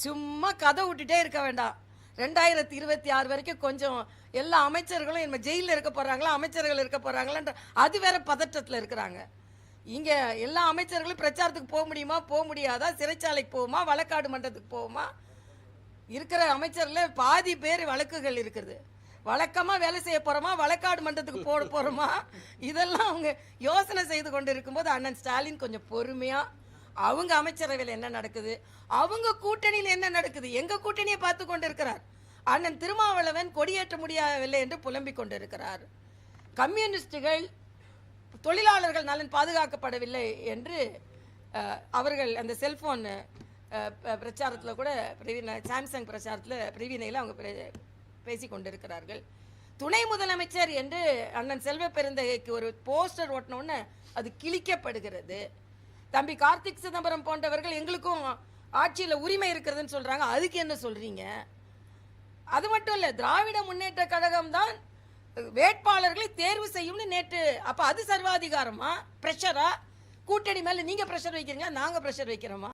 சும்மா கதை விட்டுட்டே இருக்க வேண்டாம். ரெண்டாயிரத்தி இருபத்தி ஆறு வரைக்கும் கொஞ்சம் எல்லா அமைச்சர்களும் நம்ம ஜெயிலில் இருக்க போகிறாங்களா அமைச்சர்கள் இருக்க போகிறாங்களான்ற அது வேற பதற்றத்தில் இருக்கிறாங்க. இங்கே எல்லா அமைச்சர்களும் பிரச்சாரத்துக்கு போக முடியுமா போக முடியாதா சிறைச்சாலைக்கு போகுமா வழக்காடு மன்றத்துக்கு போகுமா? இருக்கிற அமைச்சரில் பாதி பேர் வழக்குகள் இருக்குது. வழக்கமாக வேலை செய்ய போகிறோமா வழக்காடு மன்றத்துக்கு போட போகிறோமா இதெல்லாம் அவங்க யோசனை செய்து கொண்டு இருக்கும்போது அண்ணன் ஸ்டாலின் கொஞ்சம் பொறுமையாக அவங்க அமைச்சரவையில் என்ன நடக்குது? அவங்க கூட்டணியில் என்ன நடக்குது? எங்கள் கூட்டணியை பார்த்து கொண்டு இருக்கிறார் அண்ணன் திருமாவளவன் கொடியேற்ற முடியவில்லை என்று புலம்பிக் கொண்டிருக்கிறார். கம்யூனிஸ்டுகள் தொழிலாளர்கள் நலன் பாதுகாக்கப்படவில்லை என்று அவர்கள் அந்த செல்ஃபோன் பிரச்சாரத்தில் கூட பிரவீன சாம்சங் பிரச்சாரத்தில் பிரவீனையில் அவங்க பே- கொண்டிருக்கிறார்கள். துணை முதலமைச்சர் என்று அண்ணன் செல்வ பெருந்தகைக்கு ஒரு போஸ்டர் ஓட்டினோன்னு அது கிழிக்கப்படுகிறது. தம்பி கார்த்திக் சிதம்பரம் போன்றவர்கள் எங்களுக்கும் ஆட்சியில் உரிமை இருக்கிறதுன்னு சொல்கிறாங்க அதுக்கு என்ன சொல்கிறீங்க அது மட்டும் இல்லை திராவிட முன்னேற்ற கழகம் தான் வேட்பாளர்களை தேர்வு செய்யும்னு நேற்று அப்போ அது சர்வாதிகாரமா? ப்ரெஷரா கூட்டணி மேலே நீங்கள் ப்ரெஷர் வைக்கிறீங்க நாங்கள் ப்ரெஷர் வைக்கிறோமா?